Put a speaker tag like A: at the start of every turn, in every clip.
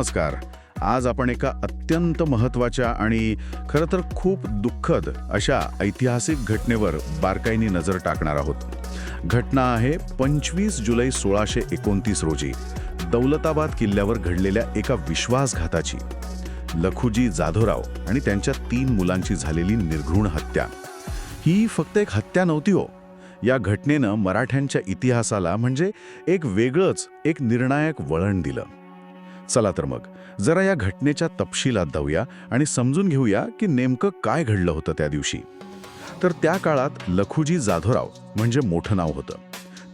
A: नमस्कार. आज आपण एका अत्यंत महत्त्वाच्या आणि खरं तर खूप दुःखद अशा ऐतिहासिक घटनेवर बारकाईने नजर टाकणार आहोत. घटना आहे पंचवीस जुलै सोळाशे एकोणतीस रोजी दौलताबाद किल्ल्यावर घडलेल्या एका विश्वासघाताची. लखुजी जाधवराव आणि त्यांच्या तीन मुलांची झालेली निर्घृण हत्या. ही फक्त एक हत्या नव्हती हो. या घटनेनं मराठ्यांच्या इतिहासाला म्हणजे एक वेगळंच एक निर्णायक वळण दिलं. चला तर मग. जरा या घटनेच्या तपशिलात जाऊया आणि समजून घेऊया की नेमकं काय घडलं होतं त्या दिवशी. तर त्या काळात लखुजी जाधवराव म्हणजे मोठं नाव होतं.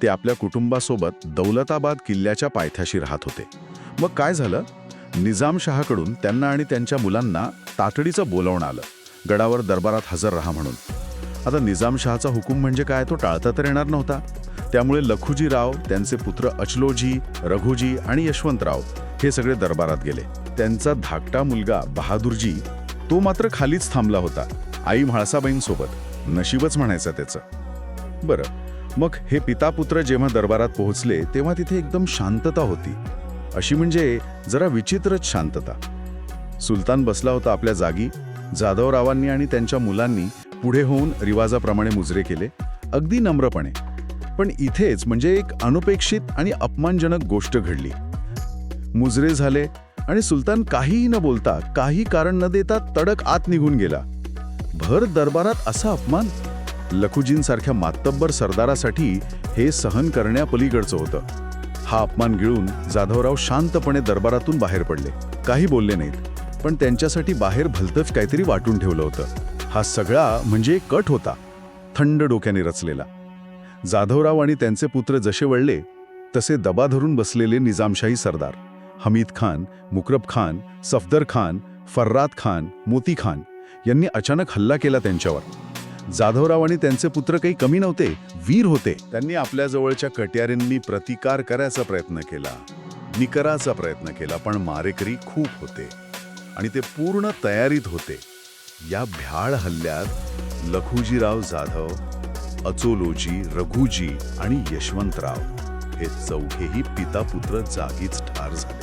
A: ते आपल्या कुटुंबासोबत दौलताबाद किल्ल्याच्या पायथ्याशी राहत होते. मग काय झालं? निजामशहाकडून त्यांना आणि त्यांच्या मुलांना तातडीचं बोलावणं आलं. गडावर दरबारात हजर राहा म्हणून. आता निजामशहाचा हुकूम म्हणजे काय तो टाळता तर येणार नव्हता. त्यामुळे लखुजीराव त्यांचे पुत्र अचलोजी रघुजी आणि यशवंतराव हे सगळे दरबारात गेले. त्यांचा धाकटा मुलगा बहादूरजी तो मात्र खालीच थांबला होता आई म्हाळसाबाईंसोबत नशीबच म्हणायचं त्याचं. बरं मग हे पितापुत्र जेव्हा दरबारात पोहोचले तेव्हा तिथे एकदम शांतता होती. अशी म्हणजे जरा विचित्रच शांतता. सुलतान बसला होता आपल्या जागी जाधवरावांनी आणि त्यांच्या मुलांनी पुढे होऊन रिवाजाप्रमाणे मुजरे केले अगदी नम्रपणे. पण इथेच म्हणजे एक अनुपेक्षित आणि अपमानजनक गोष्ट घडली. मुजरे झाले आणि सुलतान काहीही न बोलता काही कारण न देता तडक आत निघून गेला. भर दरबारात असा अपमान? लखुजींसारख्या मातब्बर सरदारासाठी हे सहन करण्यापलीकडचं होतं. हा अपमान गिळून जाधवराव शांतपणे दरबारातून बाहेर पडले. काही बोलले नाहीत पण त्यांच्यासाठी बाहेर भलतंच काहीतरी वाटून ठेवलं होतं. हा सगळा म्हणजे कट होता थंड डोक्याने रचलेला. जाधवराव आणि त्यांचे पुत्र जसे वळले तसे दबा धरून बसलेले निजामशाही सरदार. हमीद खान मुकरब खान सफदर खान फर्राद खान मोती खान यांनी अचानक हल्ला केला त्यांच्यावर. जाधवराव आणि त्यांचे पुत्र काही कमी नव्हते वीर होते. त्यांनी आपल्या जवळच्या कट्यारींनी प्रतिकार करायचा प्रयत्न केला निकराचा प्रयत्न केला पण मारेकरी खूप होते आणि ते पूर्ण तयारीत होते. या भ्याळ हल्ल्यात लखुजीराव जाधव अचोलोजी रघुजी आणि यशवंतराव हे चौघेही पितापुत्र जागीच ठार झाले.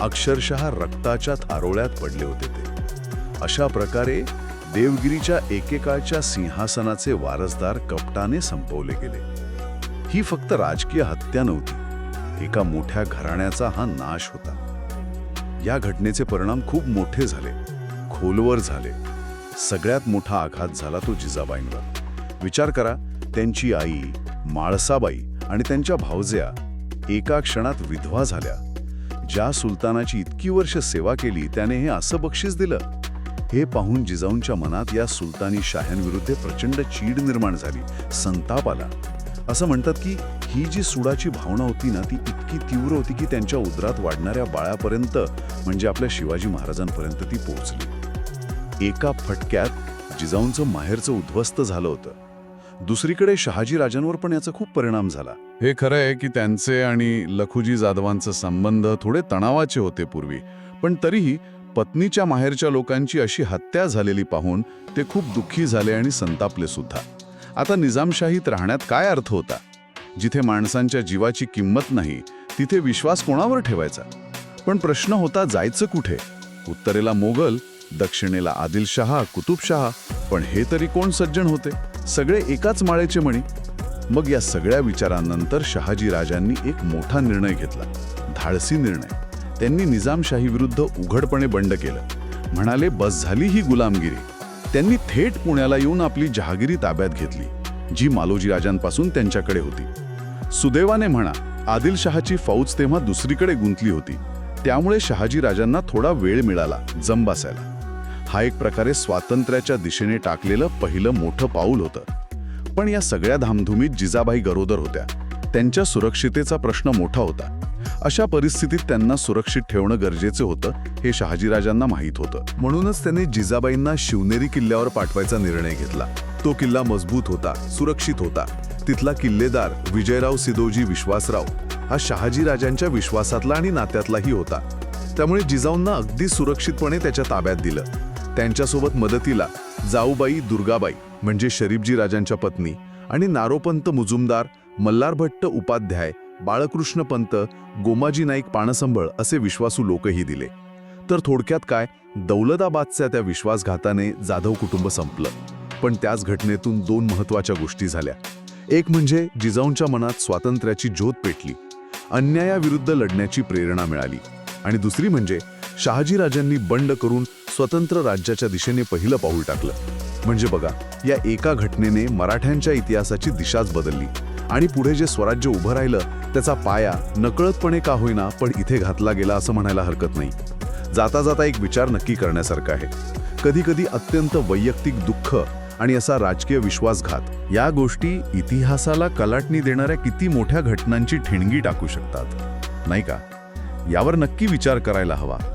A: अक्षरशः रक्ताच्या थारोळ्यात पडले होते ते. अशा प्रकारे देवगिरीच्या एकेकाळच्या सिंहासनाचे वारसदार कपटाने संपवले गेले. ही फक्त राजकीय हत्या नव्हती एका मोठ्या घराण्याचा हा नाश होता. या घटनेचे परिणाम खूप मोठे झाले खोलवर झाले. सगळ्यात मोठा आघात झाला तो जिजाबाईंवर. विचार करा त्यांची आई माळसाबाई आणि त्यांच्या भावज्या एका क्षणात विधवा झाल्या. ज्या सुलतानाची इतकी वर्ष सेवा केली त्याने हे असं बक्षीस दिलं. हे पाहून जिजाऊंच्या मनात या सुलतानी शाह्यांविरुद्ध प्रचंड चीड निर्माण झाली संताप आला. असं म्हणतात की ही जी सुडाची भावना होती ना ती इतकी तीव्र होती की त्यांच्या उदरात वाढणाऱ्या बाळापर्यंत म्हणजे आपल्या शिवाजी महाराजांपर्यंत ती पोहोचली. एका फटक्यात जिजाऊंचं माहेरचं उद्ध्वस्त झालं होतं. दुसरीकडे शहाजी राजांवर पण याचा खूप परिणाम झाला. हे खरं आहे की त्यांचे आणि लखुजी जाधवांचे संबंध थोडे तणावाचे होते पूर्वी पण तरीही पत्नीच्या माहेरच्या लोकांची अशी हत्या झालेली पाहून ते खूप दुःखी झाले आणि संतापले सुद्धा. आता निजामशाहीत राहण्यात काय अर्थ होता? जिथे माणसांच्या जीवाची किंमत नाही तिथे विश्वास कोणावर ठेवायचा? पण प्रश्न होता जायचं कुठे? उत्तरेला मोगल दक्षिणेला आदिलशहा कुतुबशहा पण हे तरी कोण सज्जन होते? सगळे एकाच माळेचे म्हणी मग या सगळ्या विचारांनंतर शहाजी राजांनी एक मोठा निर्णय घेतला. धाडसी निर्णय. त्यांनी निजामशाही विरुद्ध उघडपणे बंड केलं. म्हणाले बस झाली ही गुलामगिरी. त्यांनी थेट पुण्याला येऊन आपली जहागिरी ताब्यात घेतली जी मालोजी राजांपासून त्यांच्याकडे होती. सुदैवाने म्हणा आदिलशहाची फौज तेव्हा दुसरीकडे गुंतली होती. त्यामुळे शहाजी राजांना थोडा वेळ मिळाला जम बसायला. हा एक प्रकारे स्वातंत्र्याच्या दिशेने टाकलेलं पहिलं मोठं पाऊल होतं. पण या सगळ्या धामधुमीत जिजाबाई गरोदर होत्या. त्यांच्या सुरक्षितेचा प्रश्न मोठा होता. अशा परिस्थितीत त्यांना सुरक्षित ठेवणं गरजेचं होतं हे शहाजीराजांना माहीत होतं. म्हणूनच त्यांनी जिजाबाईंना शिवनेरी किल्ल्यावर पाठवायचा निर्णय घेतला. तो किल्ला मजबूत होता सुरक्षित होता. तिथला किल्लेदार विजयराव सिदोजी विश्वासराव हा शहाजीराजांच्या विश्वासातला आणि नात्यातलाही होता. त्यामुळे जिजाऊंना अगदी सुरक्षितपणे त्याच्या ताब्यात दिलं. त्यांच्यासोबत मदतीला जाऊबाई दुर्गाबाई म्हणजे शरीफजी राजांच्या पत्नी आणि नारोपंत मुजुमदार मल्हारभट्ट उपाध्याय बाळकृष्ण पंत गोमाजी नाईक पाणसंबळ असे विश्वासू लोकही दिले. तर थोडक्यात काय? दौलताबादच्या त्या विश्वासघाताने जाधव कुटुंब संपलं. पण त्याच घटनेतून दोन महत्त्वाच्या गोष्टी झाल्या. एक म्हणजे जिजाऊंच्या मनात स्वातंत्र्याची ज्योत पेटली. अन्यायाविरुद्ध लढण्याची प्रेरणा मिळाली. आणि दुसरी म्हणजे शहाजीराजांनी बंड करून स्वतंत्र राज्याच्या दिशेने पहिलं पाऊल टाकलं. म्हणजे बघा या एका घटनेने मराठ्यांच्या इतिहासाची दिशाच बदलली. आणि पुढे जे स्वराज्य उभं राहिलं त्याचा पाया नकळतपणे का होईना पण इथे घातला गेला असं म्हणायला हरकत नाही. जाता जाता एक विचार नक्की करण्यासारखा आहे. कधी कधी अत्यंत वैयक्तिक दुःख आणि असा राजकीय विश्वासघात या गोष्टी इतिहासाला कलाटणी देणाऱ्या किती मोठ्या घटनांची ठिणगी टाकू शकतात. नाही का? यावर नक्की विचार करायला हवा.